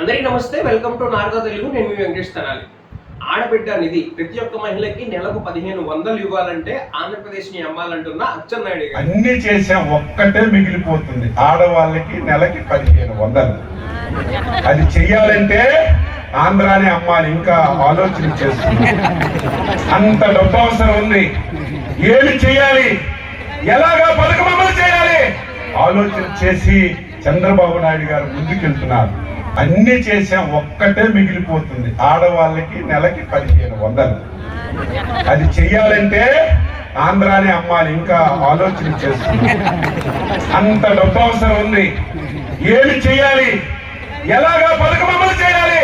అందరికీ నమస్తే welcome to Narada Telugu నేను మీ వెంకటేష్ తనాలి. ఆడబిడ్డ నిధి ప్రతి ఒక్క మహిళకి నెలకు పదిహేను వందలు ఇవ్వాలంటే ఆంధ్రప్రదేశ్ని అమ్మాలంటున్న అచ్చెన్నాయుడు గారు. అన్ని చేసే ఒక్కటే మిగిలిపోతుంది. ఆడవాళ్ళకి నెలకి పదిహేను వందలు. అది చెయ్యాలంటే ఆంధ్రాని అమ్మాలి ఇంకా ఆలోచన చేస్తుంది. అంత డబ్బు అవసరం ఉంది. ఏమి చేయాలి? ఎలాగా పథకం అమలు చేయాలి? ఆలోచన చేసి చంద్రబాబు నాయుడు గారు ముందుకెళ్తున్నారు. అన్ని చేసాం ఒక్కటే మిగిలిపోతుంది. ఆడవాళ్ళకి నెలకి పదిహేను వందలు. అది చెయ్యాలంటే ఆంధ్రాని అమ్మాలి ఇంకా ఆలోచన చేస్తుంది అంత డబ్బు అవసరం ఉంది. ఏమి చేయాలి? ఎలాగా పథకం అమలు చేయాలి?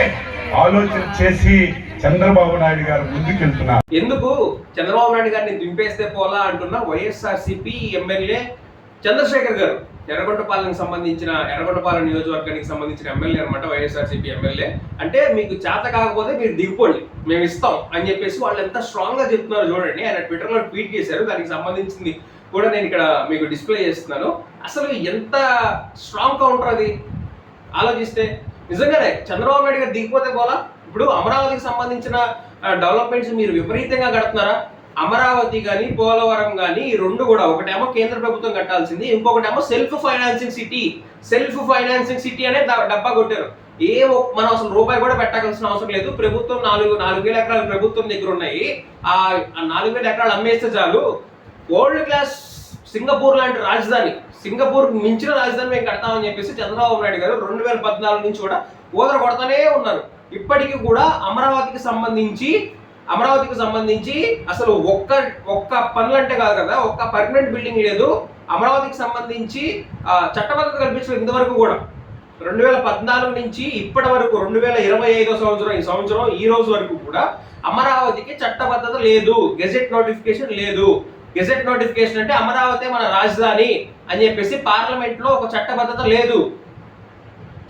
ఆలోచన చేసి చంద్రబాబు నాయుడు గారు ముందుకెళ్తున్నారు. ఎందుకు చంద్రబాబు నాయుడు గారిని దింపేస్తే పోలా అంటున్న వైఎస్ఆర్సీపీ ఎమ్మెల్యే చంద్రశేఖర్ గారు? ఎర్రగొండపాలెంకి సంబంధించిన ఎర్రగొండపాలెం నియోజకవర్గానికి సంబంధించిన ఎమ్మెల్యే అనమాట వైఎస్ఆర్సీపీ ఎమ్మెల్యే. అంటే మీకు చేత కాకపోతే మీరు దిగిపోండి మేము ఇస్తాం అని చెప్పేసి వాళ్ళు ఎంత స్ట్రాంగ్గా చెప్తున్నారు చూడండి. ఆయన ట్విట్టర్లో ట్వీట్ చేశారు దానికి సంబంధించింది కూడా నేను ఇక్కడ మీకు డిస్ప్లే చేస్తున్నాను. అసలు ఎంత స్ట్రాంగ్ కౌంటర్ అది? ఆలోచిస్తే నిజంగానే చంద్రబాబు నాయుడు గారు దిగిపోతే పోలా? ఇప్పుడు అమరావతికి సంబంధించిన డెవలప్మెంట్స్ మీరు విపరీతంగా కడుతున్నారా? అమరావతి కానీ పోలవరం కానీ ఈ రెండు కూడా ఒకటేమో కేంద్ర ప్రభుత్వం కట్టాల్సింది ఇంకొకటేమో self financing city. Self financing city అనే డబ్బా కొట్టారు. ఏ మనం అసలు రూపాయి కూడా పెట్టాల్సిన అవసరం లేదు. ప్రభుత్వం నాలుగు నాలుగు వేల ఎకరాలు ప్రభుత్వం దగ్గర ఉన్నాయి. ఆ ఆ నాలుగు వేల ఎకరాలు అమ్మేస్తే చాలు. వరల్డ్ క్లాస్ సింగపూర్ లాంటి రాజధాని సింగపూర్ మించిన రాజధాని మేము కడతామని చెప్పేసి చంద్రబాబు నాయుడు గారు రెండు వేల పద్నాలుగు నుంచి కూడా ఊదర కొడతానే ఉన్నారు. ఇప్పటికీ కూడా అమరావతికి సంబంధించి అమరావతికి సంబంధించి అసలు ఒక్క ఒక్క పనులు అంటే కాదు కదా ఒక్క పర్మనెంట్ బిల్డింగ్ లేదు. అమరావతికి సంబంధించి చట్టబద్ధత కల్పించడం ఇంతవరకు కూడా. రెండు వేల పద్నాలుగు నుంచి ఇప్పటి వరకు రెండు వేల ఇరవై ఐదో సంవత్సరం ఈ సంవత్సరం ఈ రోజు వరకు కూడా అమరావతికి చట్టబద్ధత లేదు. గెజెట్ నోటిఫికేషన్ లేదు. గెజెట్ నోటిఫికేషన్ అంటే అమరావతి మన రాజధాని అని చెప్పేసి పార్లమెంట్లో ఒక చట్టబద్ధత లేదు.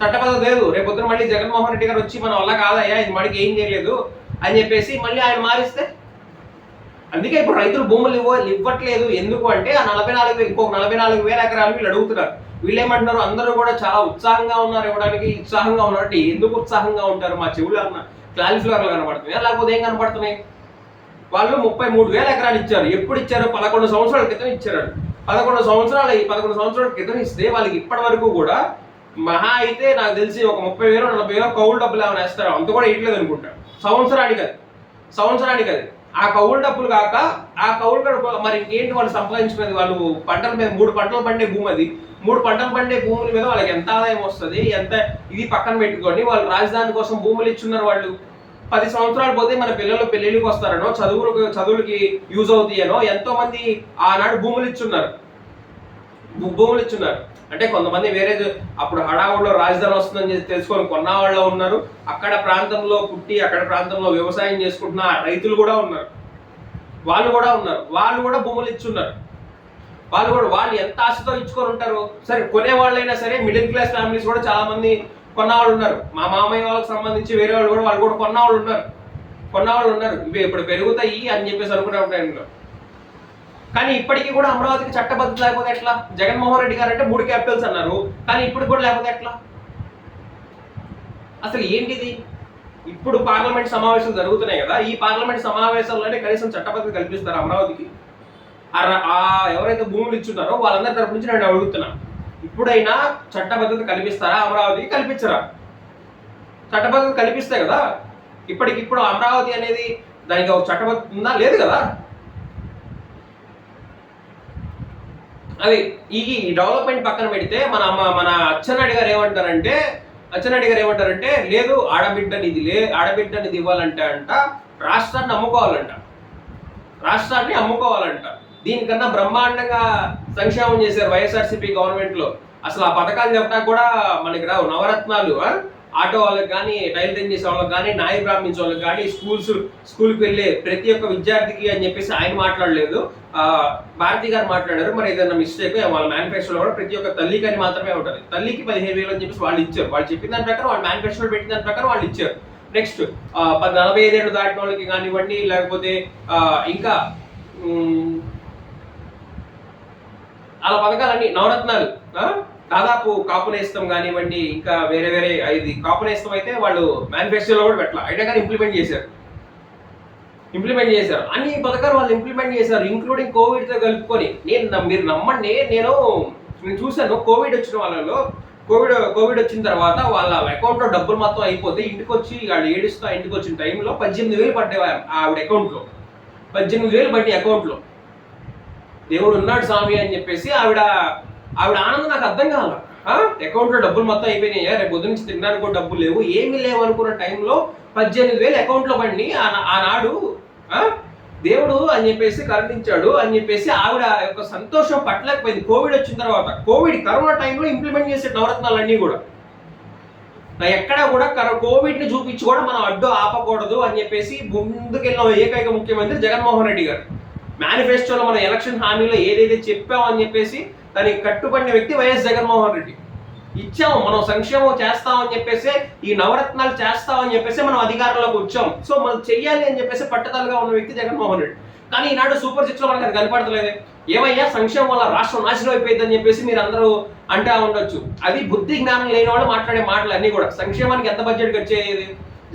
చట్టబద్ధత లేదు. రేపు మళ్ళీ జగన్మోహన్ రెడ్డి గారు వచ్చి మనం వల్ల కాదయ్యా ఇది మడికి ఏం చేయలేదు. అని చెప్పేసి మళ్ళీ ఆయన మారిస్తే? అందుకే ఇప్పుడు రైతులు భూములు ఇవ్వ ఇవ్వట్లేదు. ఎందుకు అంటే ఆ నలభై నాలుగు ఇంకొక నలభై నాలుగు వేల ఎకరాలు వీళ్ళు అడుగుతున్నారు. వీళ్ళు ఏమంటున్నారు అందరూ కూడా చాలా ఉత్సాహంగా ఉన్నారు ఇవ్వడానికి ఉత్సాహంగా ఉన్నారు అంటే ఎందుకు ఉత్సాహంగా ఉంటారు? మా చెవులు అన్న క్లాలిఫ్లవర్లు కనబడుతున్నాయి? లేకపోతే ఏం కనబడుతున్నాయి? వాళ్ళు ముప్పై మూడు వేల ఎకరాలు ఇచ్చారు. ఎప్పుడు ఇచ్చారు? పదకొండు సంవత్సరాల క్రితం ఇచ్చారు పదకొండు సంవత్సరాలు ఈ పదకొండు సంవత్సరాల క్రితం ఇస్తే వాళ్ళకి ఇప్పటి వరకు కూడా మహా అయితే నాకు తెలిసి ఒక ముప్పై వేలు నలభై వేలు కౌలు డబ్బులు ఏమైనా వేస్తారు అంత కూడా ఇట్లేదు అనుకుంటారు సంవత్సరానికి అది సంవత్సరానికి అది ఆ కౌలు డబ్బులు కాక ఆ కౌలు కడుపు మరి ఇంకేంటి వాళ్ళు సంపాదించుకునేది? వాళ్ళు పంటల మీద మూడు పంటలు పండే భూమి అది. మూడు పంటలు పండే భూముల మీద వాళ్ళకి ఎంత ఆదాయం వస్తుంది? ఎంత ఇది పక్కన పెట్టుకొని వాళ్ళు రాజధాని కోసం భూములు ఇచ్చున్నారు వాళ్ళు. పది సంవత్సరాలు పోతే మన పిల్లలు పెళ్ళిళ్ళకి వస్తారనో చదువులకు చదువులకి యూజ్ అవుతాయనో ఎంతో మంది ఆనాడు భూములు ఇచ్చున్నారు. భూములు ఇచ్చున్నారు అంటే కొంతమంది వేరే అప్పుడు హడావుడిలో రాజధాని వస్తుందని చెప్పి తెలుసుకొని కొన్న వాళ్ళు ఉన్నారు. అక్కడ ప్రాంతంలో పుట్టి అక్కడ ప్రాంతంలో వ్యవసాయం చేసుకుంటున్న రైతులు కూడా ఉన్నారు. వాళ్ళు కూడా ఉన్నారు. వాళ్ళు కూడా భూములు ఇచ్చున్నారు. వాళ్ళు కూడా వాళ్ళు ఎంత ఆశతో ఇచ్చుకొని ఉంటారు సరే కొనే వాళ్ళైనా సరే మిడిల్ క్లాస్ ఫ్యామిలీస్ కూడా చాలా మంది కొన్నవాళ్ళు ఉన్నారు. మా మామయ్య వాళ్ళకి సంబంధించి వేరే వాళ్ళు కూడా వాళ్ళు కూడా కొన్నవాళ్ళు ఉన్నారు. కొన్నవాళ్ళు ఉన్నారు. ఇప్పుడు పెరుగుతాయి అని చెప్పేసి అనుకునే టైంలో కానీ ఇప్పటికీ కూడా అమరావతికి చట్టబద్ధత లేకపోతే ఎట్లా? జగన్మోహన్ రెడ్డి గారు అంటే మూడు క్యాపిటల్స్ అన్నారు. కానీ ఇప్పుడు కూడా లేకపోతే ఎట్లా? అసలు ఏంటిది? ఇప్పుడు పార్లమెంట్ సమావేశాలు జరుగుతున్నాయి కదా ఈ పార్లమెంట్ సమావేశాల్లోనే కనీసం చట్టబద్ధత కల్పిస్తారు అమరావతికి. ఆ ఆ ఎవరైతే భూములు ఇచ్చున్నారో వాళ్ళందరి తరపు నుంచి నేను అడుగుతున్నా. ఇప్పుడైనా చట్టబద్ధత కల్పిస్తారా? అమరావతికి కల్పించరా? చట్టబద్ధత కల్పిస్తే కదా ఇప్పటికిప్పుడు అమరావతి అనేది దానికి ఒక చట్టబద్ధత ఉందా? లేదు కదా. అది ఈ డెవలప్మెంట్ పక్కన పెడితే మన అమ్మ- మన అచ్చెన్నాయుడు గారు ఏమంటారంటే అచ్చెన్నాయుడు గారు ఏమంటారంటే లేదు ఆడబిడ్డని ఇది లే ఆడబిడ్డని ఇది ఇవ్వాలంటే అంట రాష్ట్రాన్ని అమ్ముకోవాలంట. రాష్ట్రాన్ని అమ్ముకోవాలంట. దీనికన్నా బ్రహ్మాండంగా సంక్షేమం చేశారు వైఎస్ఆర్సీపీ గవర్నమెంట్లో. అసలు ఆ పథకాలు చెప్పినా కూడా మనకి రావు. నవరత్నాలు ఆటో వాళ్ళకి కానీ టైలరింగ్ చేసే వాళ్ళకి కానీ నాయి బ్రాహ్మించే వాళ్ళకి కానీ స్కూల్స్ స్కూల్కి వెళ్ళే ప్రతి ఒక్క విద్యార్థికి అని చెప్పేసి ఆయన మాట్లాడలేదు. భారతి గారు మాట్లాడారు. మరి ఏదైనా మిస్టేక్ వాళ్ళ మేనిఫెస్టోలో కూడా ప్రతి ఒక్క తల్లికి అని మాత్రమే ఉంటుంది. తల్లికి పదిహేను వేలు అని చెప్పేసి వాళ్ళు ఇచ్చారు. వాళ్ళు చెప్పిన దాని ప్రకారం వాళ్ళు మేనిఫెస్టోలో పెట్టిన దాని ప్రకారం వాళ్ళు ఇచ్చారు. నెక్స్ట్ నలభై ఐదేళ్ళు దాటిన వాళ్ళకి కానివ్వండి లేకపోతే ఇంకా అలా పథకాలన్నీ నవరత్నాలు దాదాపు కాపునేస్తం కానివ్వండి ఇంకా వేరే వేరే ఇది కాపునేస్తం అయితే వాళ్ళు మేనిఫెస్టోలో కూడా పెట్టాల. అయినా కానీ ఇంప్లిమెంట్ చేశారు. ఇంప్లిమెంట్ చేశారు. అన్ని పథకాలు వాళ్ళు ఇంప్లిమెంట్ చేశారు ఇంక్లూడింగ్ కోవిడ్తో కలుపుకొని. నేను మీరు నమ్మండి నేను నేను చూశాను కోవిడ్ వచ్చిన వాళ్ళలో కోవిడ్ కోవిడ్ వచ్చిన తర్వాత వాళ్ళ అకౌంట్లో డబ్బులు మొత్తం అయిపోతే ఇంటికి వచ్చి వాళ్ళు ఏడుస్తూ ఇంటికి వచ్చిన టైంలో పద్దెనిమిది వేలు పడ్డాయి ఆవిడ అకౌంట్లో పద్దెనిమిది వేలు పడ్డాయి అకౌంట్లో దేవుడు ఉన్నాడు స్వామి అని చెప్పేసి ఆవిడ ఆవిడ ఆనందం నాకు అర్థం కాల. అకౌంట్లో డబ్బులు మొత్తం అయిపోయినాయా. రేపు పొద్దు నుంచి తినడానికి కూడా డబ్బులు లేవు. ఏమీ లేవు అనుకున్న టైంలో పద్దెనిమిది వేలు అకౌంట్లో పడి ఆనాడు దేవుడు అని చెప్పేసి కరుణించాడు. అని చెప్పేసి ఆవిడ యొక్క సంతోషం పట్టలేకపోయింది. కోవిడ్ వచ్చిన తర్వాత. కోవిడ్ కరోనా టైంలో ఇంప్లిమెంట్ చేసే నవరత్నాలు అన్నీ కూడా. ఎక్కడా ఎక్కడ కూడా కర- కోవిడ్ని చూపించి కూడా మనం అడ్డు ఆపకూడదు అని చెప్పేసి ముందుకెళ్ళిన ఏకైక ముఖ్యమంత్రి జగన్మోహన్ రెడ్డి గారు. మేనిఫెస్టోలో మన ఎలక్షన్ హామీలో ఏదైతే చెప్పామని చెప్పేసి దానికి కట్టుబడిన వ్యక్తి వైఎస్ జగన్మోహన్ రెడ్డి. ఇచ్చాము మనం సంక్షేమం చేస్తామని చెప్పేసి ఈ నవరత్నాలు చేస్తామని చెప్పేసి మనం అధికారంలోకి వచ్చాం సో మనం చెయ్యాలి అని చెప్పేసి పట్టుదలగా ఉన్న వ్యక్తి జగన్మోహన్ రెడ్డి. కానీ ఈనాడు సూపర్ సిక్స్లో మనకు అది కనపడతలేదు. ఏమయ్యా సంక్షేమం వల్ల రాష్ట్రం నాశనం అయిపోయిందని చెప్పేసి మీరు అందరూ అంటా ఉండొచ్చు. అది బుద్ధి జ్ఞానం లేని వాళ్ళు మాట్లాడే మాటలు అన్నీ కూడా. సంక్షేమానికి ఎంత బడ్జెట్ ఖర్చు అయ్యేది?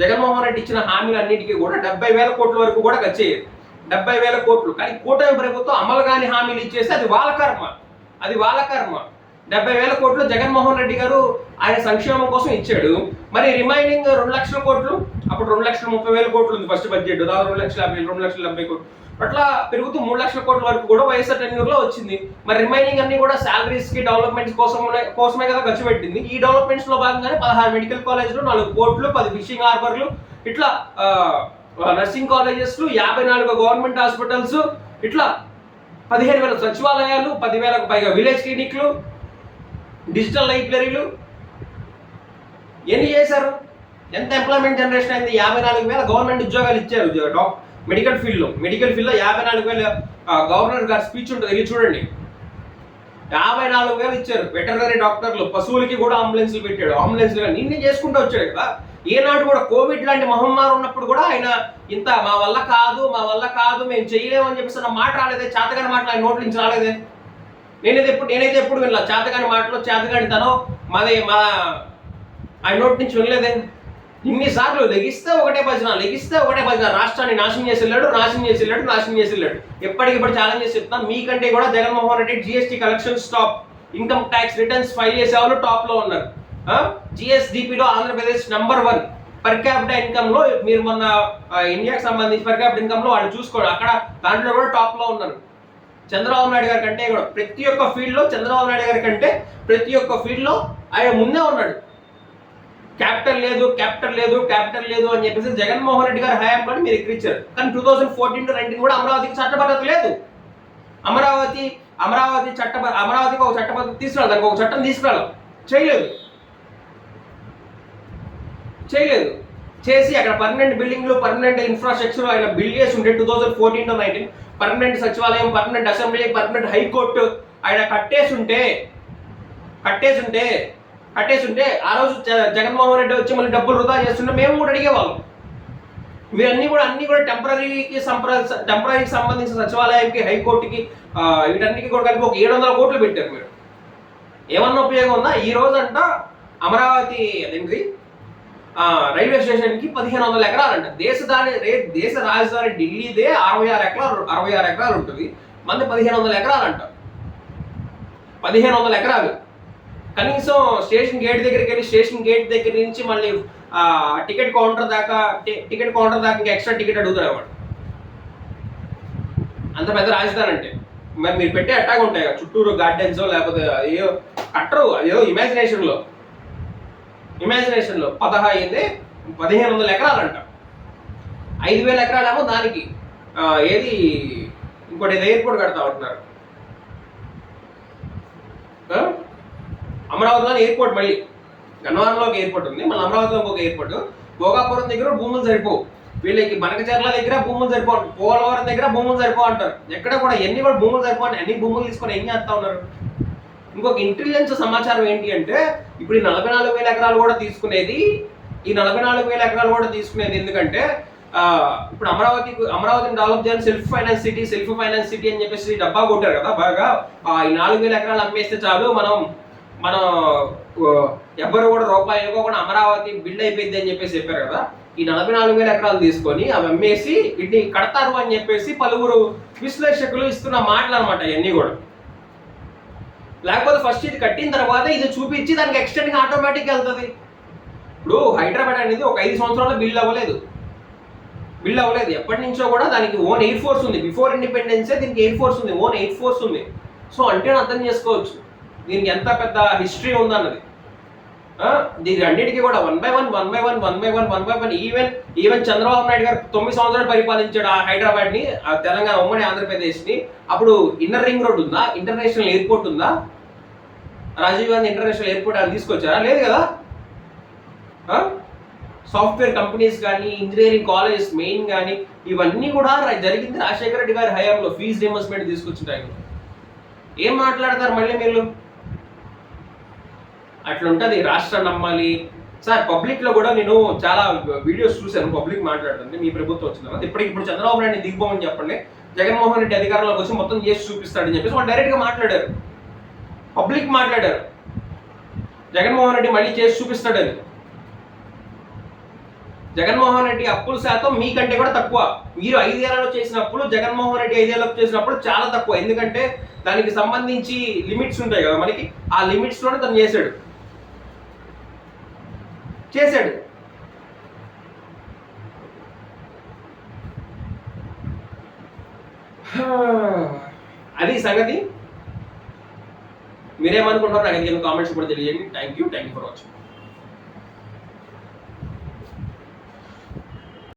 జగన్మోహన్ రెడ్డి ఇచ్చిన హామీలు అన్నిటికీ కూడా డెబ్బై వేల కోట్ల వరకు కూడా ఖర్చు అయ్యేది. డెబ్బై వేల కోట్లు. కానీ కూటమి ప్రభుత్వం అమలు కాని హామీలు ఇచ్చేసి అది వాళ్ళ కర్మ. అది వాళ్ళ కర్మ. డెబ్బై వేల కోట్లు జగన్మోహన్ రెడ్డి గారు ఆయన సంక్షేమం కోసం ఇచ్చాడు. మరి రిమైనింగ్ రెండు లక్షల కోట్లు అప్పుడు రెండు లక్షల ముప్పై వేల కోట్లు ఉంది ఫస్ట్ బడ్జెట్. దాదాపు రెండు లక్షల యాభై రెండు లక్షల డెబ్బై కోట్లు. అట్లా పెరుగుతూ మూడు లక్షల కోట్ల వరకు కూడా వైఎస్ఆర్ టెన్యూర్లో వచ్చింది. మరి రిమైనింగ్ అన్ని కూడా శాలరీస్కి డెవలప్మెంట్స్ కోసం కోసమే కదా ఖర్చు పెట్టింది. ఈ డెవలప్మెంట్స్లో భాగంగానే పదహారు మెడికల్ కాలేజ్లు నాలుగు కోట్లు పది ఫిషింగ్ హార్బర్లు ఇట్లా నర్సింగ్ కాలేజెస్ యాభై నాలుగు గవర్నమెంట్ హాస్పిటల్స్ ఇట్లా పదిహేను వేల సచివాలయాలు పదివేలకు పైగా విలేజ్ క్లినిక్లు డిజిటల్ లైబ్రరీలు ఎన్ని చేశారు? ఎంత ఎంప్లాయ్మెంట్ జనరేషన్ అయింది? యాభై నాలుగు వేల గవర్నమెంట్ ఉద్యోగాలు ఇచ్చారు డాక్ మెడికల్ ఫీల్డ్లో మెడికల్ ఫీల్డ్లో యాభై నాలుగు వేల గవర్నర్ గారి స్పీచ్ ఉంటుంది. వెళ్ళి చూడండి. యాభై నాలుగు వేలు ఇచ్చారు. వెటర్నరీ డాక్టర్లు పశువులకి కూడా అంబులెన్స్లు పెట్టాడు. అంబులెన్స్ నిన్నే చేసుకుంటూ వచ్చాడు కదా. ఈనాడు కూడా కోవిడ్ లాంటి మహమ్మారి ఉన్నప్పుడు కూడా ఆయన ఇంత మా వల్ల కాదు మా వల్ల కాదు మేము చేయలేమని చెప్పేసి నా మాట రాలేదే చేతగాని మాటలు ఆయన నోట్ల నుంచి రాలేదే? నేనైతే ఎప్పుడు నేనైతే ఎప్పుడు వినలా చేతగాని మాటలు చేతగాని తను మాదే మా ఆయన నోటి నుంచి వినలేదే? ఇన్నిసార్లు లెగిస్తే ఒకటే భజన లెగిస్తే ఒకటే భజన రాష్ట్రాన్ని నాశనం చేసి వెళ్ళాడు నాశనం చేసి వెళ్ళాడు నాశనం చేసి వెళ్ళాడు. ఎప్పటికిప్పుడు ఛాలెంజ్ చేసి చెప్తాను మీకంటే కూడా Jaganmohan Reddy GST collection stop income tax returns file చేసే వాళ్ళు టాప్లో ఉన్నారు. జిఎస్డిపిలో Andhra Pradesh number one per capital ఇన్కమ్లో మీరు మొన్న ఇండియాకి సంబంధించి పర్ క్యాపిటల్ ఇన్కమ్లో వాళ్ళు చూసుకోండి. అక్కడ దాంట్లో కూడా టాప్లో ఉన్నారు. చంద్రబాబు నాయుడు గారి కంటే కూడా ప్రతి ఒక్క ఫీల్డ్లో చంద్రబాబు నాయుడు గారి కంటే ప్రతి ఒక్క ఫీల్డ్లో ఆయన ముందే ఉన్నాడు. క్యాపిటల్ లేదు క్యాపిటల్ లేదు క్యాపిటల్ లేదు అని చెప్పేసి జగన్మోహన్ రెడ్డి గారు హయాంలో మీరు ఎక్కిరించారు కానీ two thousand fourteen to nineteen కూడా అమరావతికి చట్టబద్ధత లేదు. అమరావతి అమరావతి చట్ట అమరావతికి ఒక చట్టబద్ధత తీసుకురాలి. దానికి ఒక చట్టం తీసుకురాలి. చేయలేదు. చేయలేదు. చేసి అక్కడ పర్మనెంట్ బిల్డింగ్లు పర్మనెంట్ ఇన్ఫ్రాస్ట్రక్చర్ ఆయన బిల్డ్ చేసి ఉంటే two thousand fourteen to nineteen permanent సచివాలయం permanent assembly permanent high court ఆయన కట్టేసి ఉంటే కట్టేసి ఉంటే కట్టేసి ఉంటే ఆ రోజు జగన్మోహన్ రెడ్డి వచ్చి మళ్ళీ డబ్బులు వృధా చేస్తుంటే మేము కూడా అడిగేవాళ్ళం. ఇవన్నీ కూడా అన్ని కూడా టెంపరీకి సంప్ర టెంపరీకి సంబంధించిన సచివాలయానికి హైకోర్టుకి వీటన్నిటికీ కూడా కలిపి ఒక ఏడు వందల కోట్లు పెట్టారు మీరు. ఏమన్నా ఉపయోగం ఉందా? ఈ రోజు అంట అమరావతి అదేంటి? రైల్వే స్టేషన్కి పదిహేను వందల ఎకరాలంట. అంట దేశ దాని రే దేశ రాజధాని ఢిల్లీదే అరవై ఆరు ఎకరాలు అరవై ఆరు ఎకరాలు ఉంటుంది. మంది పదిహేను వందల ఎకరాలంట. అంట పదిహేను వందల ఎకరాలు. కనీసం స్టేషన్ గేట్ దగ్గరికి వెళ్ళి స్టేషన్ గేట్ దగ్గర నుంచి మళ్ళీ టికెట్ కౌంటర్ దాకా టికెట్ కౌంటర్ దాకా ఇంకా ఎక్స్ట్రా టికెట్ అడుగుతాడు అన్నమాట. అంత పెద్ద రాజధాని అంటే. మరి మీరు పెట్టే అట్టాగా ఉంటాయి చుట్టూరు గార్డెన్స్ లేకపోతే అయ్యో కట్టరు ఏదో ఇమాజినేషన్లో ఇమాజినేషన్లో పదహైదు పదిహేను వందల ఎకరాలంట. ఐదు వేల ఎకరాలేమో దానికి ఏది ఇంకోటి ఏదో ఎయిర్పోర్ట్ కడతా ఉంటున్నారు. అమరావతిలోని అమరావతిలో ఎయిర్పోర్ట్ మళ్ళీ. గన్నవరంలో ఒక ఎయిర్పోర్ట్ ఉంది మళ్ళీ అమరావతిలో ఒక ఎయిర్పోర్ట్ భోగాపురం దగ్గర భూములు సరిపోవు వీళ్ళకి బనకచర్ల దగ్గర భూములు సరిపో పోలవరం దగ్గర భూములు సరిపో అంటారు. ఎక్కడ కూడా ఎన్ని కూడా భూములు సరిపో అన్ని భూములు తీసుకొని ఏం చేస్తా ఉన్నారు? ఇంకొక ఇంటెలిజెన్స్ సమాచారం ఏంటి అంటే ఇప్పుడు ఈ నలభై నాలుగు వేల ఎకరాలు కూడా తీసుకునేది ఈ నలభై నాలుగు వేల ఎకరాలు కూడా తీసుకునేది ఎందుకంటే ఇప్పుడు అమరావతి అమరావతిని డెవలప్ చేయాలి self finance city self finance city అని చెప్పేసి డబ్బా కొట్టారు కదా బాగా. ఈ నాలుగు వేల ఎకరాలు అమ్మేస్తే చాలు మనం మనం ఎవ్వరు కూడా రూపాయి ఇవ్వకుండా అమరావతి బిల్డ్ అయిపోయింది అని చెప్పేసి చెప్పారు కదా. ఈ నలభై నాలుగు వేల ఎకరాలు తీసుకొని అవి అమ్మేసి వీటిని కడతారు అని చెప్పేసి పలువురు విశ్లేషకులు ఇస్తున్న మాటలు అనమాట ఇవన్నీ కూడా. లేకపోతే ఫస్ట్ ఇది కట్టిన తర్వాత ఇది చూపించి దానికి ఎక్స్టెండ్ ఆటోమేటిక్ వెళ్తుంది. ఇప్పుడు హైదరాబాద్ అనేది ఒక ఐదు సంవత్సరాలు బిల్డ్ అవ్వలేదు. బిల్డ్ అవ్వలేదు. ఎప్పటి నుంచో కూడా దానికి ఓన్ ఎయిర్ ఫోర్స్ ఉంది. బిఫోర్ ఇండిపెండెన్సే దీనికి ఎయిర్ ఫోర్స్ ఉంది. ఓన్ ఎయిర్ ఫోర్స్ ఉంది. సో అంటే అర్థం చేసుకోవచ్చు. దీనికి ఎంత పెద్ద హిస్టరీ ఉందన్నది. దీని రెండింటికి కూడా one by one one by one one by one one by one even even Chandrababu Naidu garu తొమ్మిది సంవత్సరాలు పరిపాలించాడు ఆ హైదరాబాద్ని ఆ తెలంగాణ ఉమ్మడి ఆంధ్రప్రదేశ్ని అప్పుడు ఇన్నర్ రింగ్ రోడ్ ఉందా? ఇంటర్నేషనల్ ఎయిర్పోర్ట్ ఉందా? రాజీవ్ గాంధీ ఇంటర్నేషనల్ ఎయిర్పోర్ట్ అని తీసుకొచ్చారా? లేదు కదా? సాఫ్ట్వేర్ కంపెనీస్ కానీ ఇంజనీరింగ్ కాలేజెస్ మెయిన్ కానీ ఇవన్నీ కూడా జరిగింది రాజశేఖర రెడ్డి గారి హయాంలో. ఫీజు రియంబర్స్మెంట్ తీసుకొచ్చిన టైంలో ఏం మాట్లాడతారు మళ్ళీ మీరు? అట్లుంటది రాష్ట్రం నమ్మాలి. సార్ పబ్లిక్లో కూడా నేను చాలా వీడియోస్ చూశాను పబ్లిక్ మాట్లాడుతుంది మీ ప్రభుత్వం వచ్చిన తర్వాత. ఇప్పటికి ఇప్పుడు చంద్రబాబు నాయుడు దిగిపోమని చెప్పండి జగన్మోహన్ రెడ్డి అధికారంలోకి వచ్చి మొత్తం చేసి చూపిస్తాడని చెప్పేసి వాళ్ళు డైరెక్ట్గా మాట్లాడారు. పబ్లిక్ మాట్లాడారు. జగన్మోహన్ రెడ్డి మళ్ళీ చేసి చూపిస్తాడని. జగన్మోహన్ రెడ్డి అప్పుల శాతం మీకంటే కూడా తక్కువ. మీరు ఐదేళ్ళలో చేసినప్పుడు జగన్మోహన్ రెడ్డి ఐదేళ్ళకు చేసినప్పుడు చాలా తక్కువ. ఎందుకంటే దానికి సంబంధించి లిమిట్స్ ఉంటాయి కదా మనకి. ఆ లిమిట్స్లోనే తను చేశాడు. చేశాడు. అది సంగతి. మీరేమనుకుంటారో నాకు కామెంట్స్ కూడా తెలియజేయండి. Thank you thank you for watching